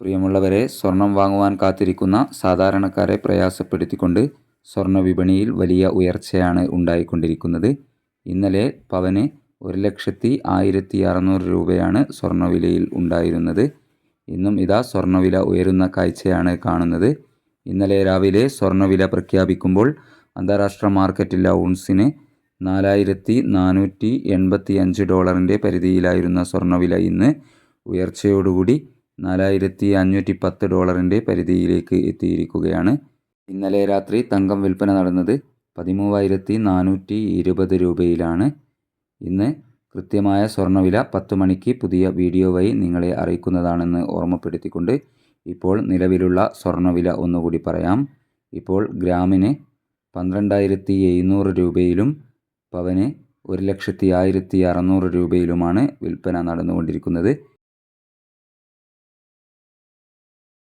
പ്രിയമുള്ളവരെ സ്വർണം വാങ്ങുവാൻ കാത്തിരിക്കുന്ന സാധാരണക്കാരെ പ്രയാസപ്പെടുത്തിക്കൊണ്ട് സ്വർണ വിപണിയിൽ വലിയ ഉയർച്ചയാണ് ഉണ്ടായിക്കൊണ്ടിരിക്കുന്നത്. ഇന്നലെ പവന് ഒരു ലക്ഷത്തി ആയിരത്തി അറുന്നൂറ് രൂപയാണ് സ്വർണവിലയിൽ ഉണ്ടായിരുന്നത്. ഇന്നും ഇതാ സ്വർണവില ഉയരുന്ന കാഴ്ചയാണ് കാണുന്നത്. ഇന്നലെ രാവിലെ സ്വർണവില പ്രഖ്യാപിക്കുമ്പോൾ അന്താരാഷ്ട്ര മാർക്കറ്റിൽ ഔൺസിന് നാലായിരത്തി നാനൂറ്റി എൺപത്തി അഞ്ച് ഡോളറിന്റെ പരിധിയിലായിരുന്ന സ്വർണവില ഇന്ന് ഉയർച്ചയോടുകൂടി നാലായിരത്തി അഞ്ഞൂറ്റി പത്ത് ഡോളറിന്റെ പരിധിയിലേക്ക് എത്തിയിരിക്കുകയാണ്. ഇന്നലെ രാത്രി തങ്കം വിൽപ്പന നടന്നത് പതിമൂവായിരത്തി നാനൂറ്റി ഇരുപത് രൂപയിലാണ്. ഇന്ന് കൃത്യമായ സ്വർണവില പത്ത് മണിക്ക് പുതിയ വീഡിയോ വഴി നിങ്ങളെ അറിയിക്കുന്നതാണെന്ന് ഓർമ്മപ്പെടുത്തിക്കൊണ്ട് ഇപ്പോൾ നിലവിലുള്ള സ്വർണവില ഒന്നുകൂടി പറയാം. ഇപ്പോൾ ഗ്രാമിന് പന്ത്രണ്ടായിരത്തി എഴുന്നൂറ് രൂപയിലും പവന് ഒരു ലക്ഷത്തി ആയിരത്തി അറുന്നൂറ് രൂപയിലുമാണ് വിൽപ്പന നടന്നുകൊണ്ടിരിക്കുന്നത്.